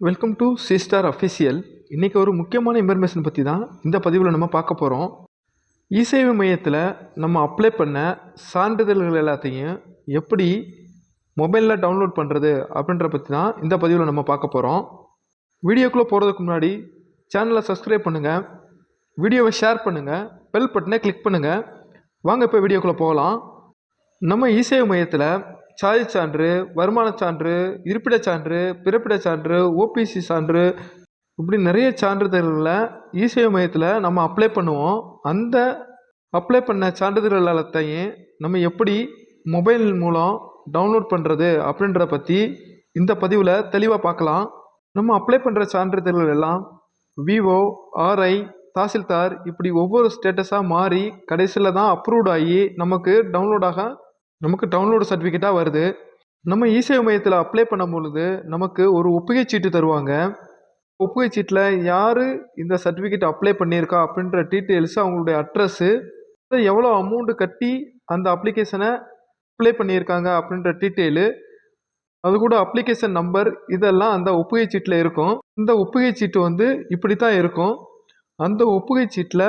Welcome to C star official இன்றைக்கி ஒரு முக்கியமான இன்ஃபர்மேஷன் பற்றி தான் இந்த பதிவில் நம்ம பார்க்க போகிறோம் இசேவை மையத்தில் நம்ம அப்ளை பண்ண சான்றிதழ்கள் எல்லாத்தையும் எப்படி மொபைலில் டவுன்லோட் பண்ணுறது அப்படின்ற பற்றி தான் இந்த பதிவில் நம்ம பார்க்க போகிறோம் வீடியோக்குள்ளே போகிறதுக்கு முன்னாடி சேனலை சப்ஸ்கிரைப் பண்ணுங்கள் வீடியோவை ஷேர் பண்ணுங்கள் பெல் பட்டனை கிளிக் பண்ணுங்கள் வாங்க இப்போ வீடியோக்குள்ளே போகலாம். நம்ம இசேவை மையத்தில் சாதி சான்று வருமானச் சான்று இருப்பிடச் சான்று பிறப்பிடச் சான்று ஓபிசி சான்று இப்படி நிறைய சான்றிதழ்களை இசேவை மையத்தில் நம்ம அப்ளை பண்ணுவோம். அந்த அப்ளை பண்ண சான்றிதழ்கள் நம்ம எப்படி மொபைல் மூலம் டவுன்லோட் பண்ணுறது அப்படின்றத பற்றி இந்த பதிவில் தெளிவாக பார்க்கலாம். நம்ம அப்ளை பண்ணுற சான்றிதழ்கள் எல்லாம் விவோ ஆர்ஐ தாசில்தார் இப்படி ஒவ்வொரு ஸ்டேட்டஸாக மாறி கடைசியில் தான் அப்ரூவ்ட் ஆகி நமக்கு டவுன்லோடாக நமக்கு டவுன்லோடு சர்டிஃபிகேட்டாக வருது. நம்ம இசேவை மையத்தில் அப்ளை பண்ணும் பொழுது நமக்கு ஒரு ஒப்புகை சீட்டு தருவாங்க. ஒப்புகை சீட்டில் யார் இந்த சர்டிஃபிகேட் அப்ளை பண்ணியிருக்கா அப்படின்ற டீட்டெயில்ஸு அவங்களுடைய அட்ரஸ்ஸு எவ்வளோ அமௌண்ட்டு கட்டி அந்த அப்ளிகேஷனை அப்ளை பண்ணியிருக்காங்க அப்படின்ற டீட்டெயிலு அது கூட அப்ளிகேஷன் நம்பர் இதெல்லாம் அந்த ஒப்புகை சீட்டில் இருக்கும். இந்த ஒப்புகை சீட்டு வந்து இப்படி தான் இருக்கும். அந்த ஒப்புகை சீட்டில்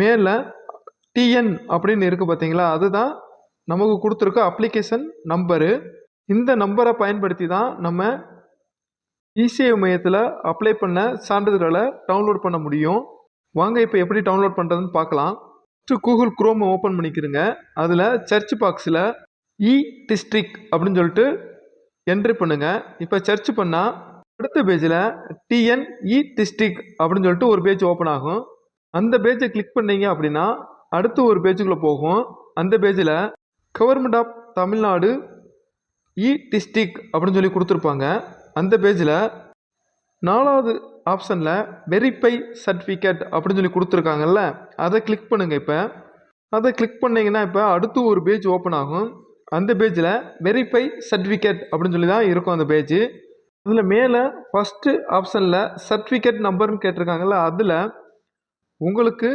மேலே டிஎன் அப்படின்னு இருக்குது பார்த்தீங்களா அதுதான் நமக்கு கொடுத்துருக்க அப்ளிகேஷன் நம்பரு இந்த நம்பரை பயன்படுத்தி தான் நம்ம இசிஐ மையத்தில் அப்ளை பண்ண சான்றிதழ்களை டவுன்லோட் பண்ண முடியும். வாங்க இப்போ எப்படி டவுன்லோட் பண்ணுறதுன்னு பார்க்கலாம். ஃபஸ்ட்டு கூகுள் குரோமை ஓப்பன் பண்ணிக்கிறங்க அதில் சர்ச் பாக்ஸில் இ டிஸ்ட்ரிக் அப்படின்னு சொல்லிட்டு என்ட்ரி பண்ணுங்கள் இப்போ சர்ச் பண்ணால் அடுத்த பேஜில் டிஎன் இ டிஸ்ட்ரிக் அப்படின்னு சொல்லிட்டு ஒரு பேஜ் ஓப்பன் ஆகும். அந்த பேஜை கிளிக் பண்ணீங்க அப்படின்னா அடுத்து ஒரு பேஜுக்குள்ளே போகும். அந்த பேஜில் government of Tamil Nadu e district அப்படின்னு சொல்லி கொடுத்துருப்பாங்க. அந்த பேஜில் நாலாவது ஆப்ஷனில் வெரிஃபை சர்டிஃபிகேட் அப்படின்னு சொல்லி கொடுத்துருக்காங்கல்ல அதை கிளிக் பண்ணுங்கள் இப்போ. அதை கிளிக் பண்ணிங்கன்னா இப்போ அடுத்து ஒரு பேஜ் ஓப்பன் ஆகும். அந்த பேஜில் வெரிஃபை சர்டிஃபிகேட் அப்படின்னு சொல்லி தான் இருக்கும் அந்த பேஜ் அதில் மேலே ஃபஸ்ட்டு ஆப்ஷனில் சர்டிஃபிகேட் நம்பர்னு கேட்டிருக்காங்கல்ல அதில் உங்களுக்கு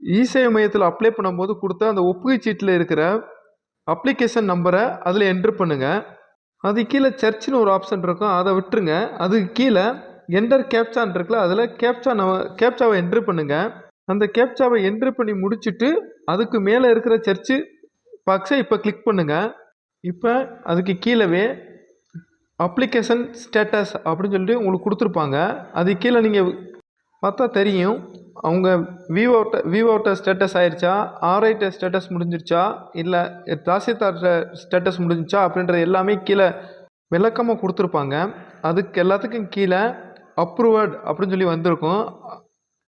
இசேவை மையத்தில் அப்ளை பண்ணும்போது கொடுத்த அந்த ஒப்புகை சீட்டில் இருக்கிற அப்ளிகேஷன் நம்பரை அதில் என்ட்ரு பண்ணுங்கள் அது கீழே சர்ச்சுன்னு ஒரு ஆப்ஷன் இருக்கும். அதை விட்டுருங்க. அதுக்கு கீழே என்டர் கேப்சான் இருக்குல்ல அதில் கேப்சா நம்ம கேப்சாவை என்ட்ரு பண்ணுங்கள் அந்த கேப்சாவை என்ட்ரு பண்ணி முடிச்சுட்டு அதுக்கு மேலே இருக்கிற சர்ச்சு பாக்ஸை இப்போ கிளிக் பண்ணுங்கள் இப்போ அதுக்கு கீழவே அப்ளிகேஷன் ஸ்டேட்டஸ் அப்படின்னு சொல்லிட்டு உங்களுக்கு கொடுத்துருப்பாங்க. அது கீழே நீங்கள் பார்த்தா தெரியும். அவங்க விவோட்ட விவோட்ட ஸ்டேட்டஸ் ஆயிடுச்சா ஆர்ஐட்ட ஸ்டேட்டஸ் முடிஞ்சிருச்சா? இல்லை தாசில்தார் ஸ்டேட்டஸ் முடிஞ்சிச்சா அப்படின்றது எல்லாமே கீழே விளக்கமாக கொடுத்துருப்பாங்க. அதுக்கு எல்லாத்துக்கும் கீழே அப்ரூவட் அப்படின்னு சொல்லி வந்திருக்கும்.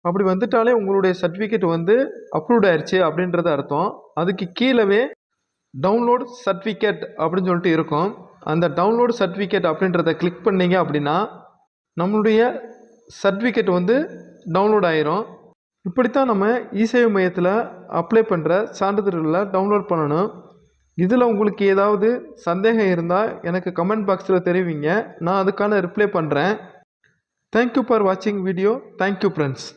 அப்படி வந்துட்டாலே உங்களுடைய சர்டிஃபிகேட் வந்து அப்ரூவ்ட் ஆயிடுச்சு அப்படின்றது அர்த்தம். அதுக்கு கீழவே டவுன்லோட் சர்டிஃபிகேட் அப்படின்னு சொல்லிட்டு இருக்கும். அந்த டவுன்லோட் சர்டிஃபிகேட் அப்படின்றத கிளிக் பண்ணிங்க அப்படின்னா நம்மளுடைய சர்டிஃபிகேட் வந்து டவுன்லோட் ஆயிரும். இப்படித்தான் நம்ம இசேவை மையத்தில் அப்ளை பண்ணுற சான்றிதழ்களை டவுன்லோட் பண்ணணும். இதில் உங்களுக்கு ஏதாவது சந்தேகம் இருந்தால் எனக்கு கமெண்ட் பாக்ஸில் தெரிவிங்க. நான் அதுக்கான ரிப்ளை பண்ணுறேன் தேங்க்யூ ஃபார் வாட்சிங் வீடியோ தேங்க்யூ ஃப்ரெண்ட்ஸ்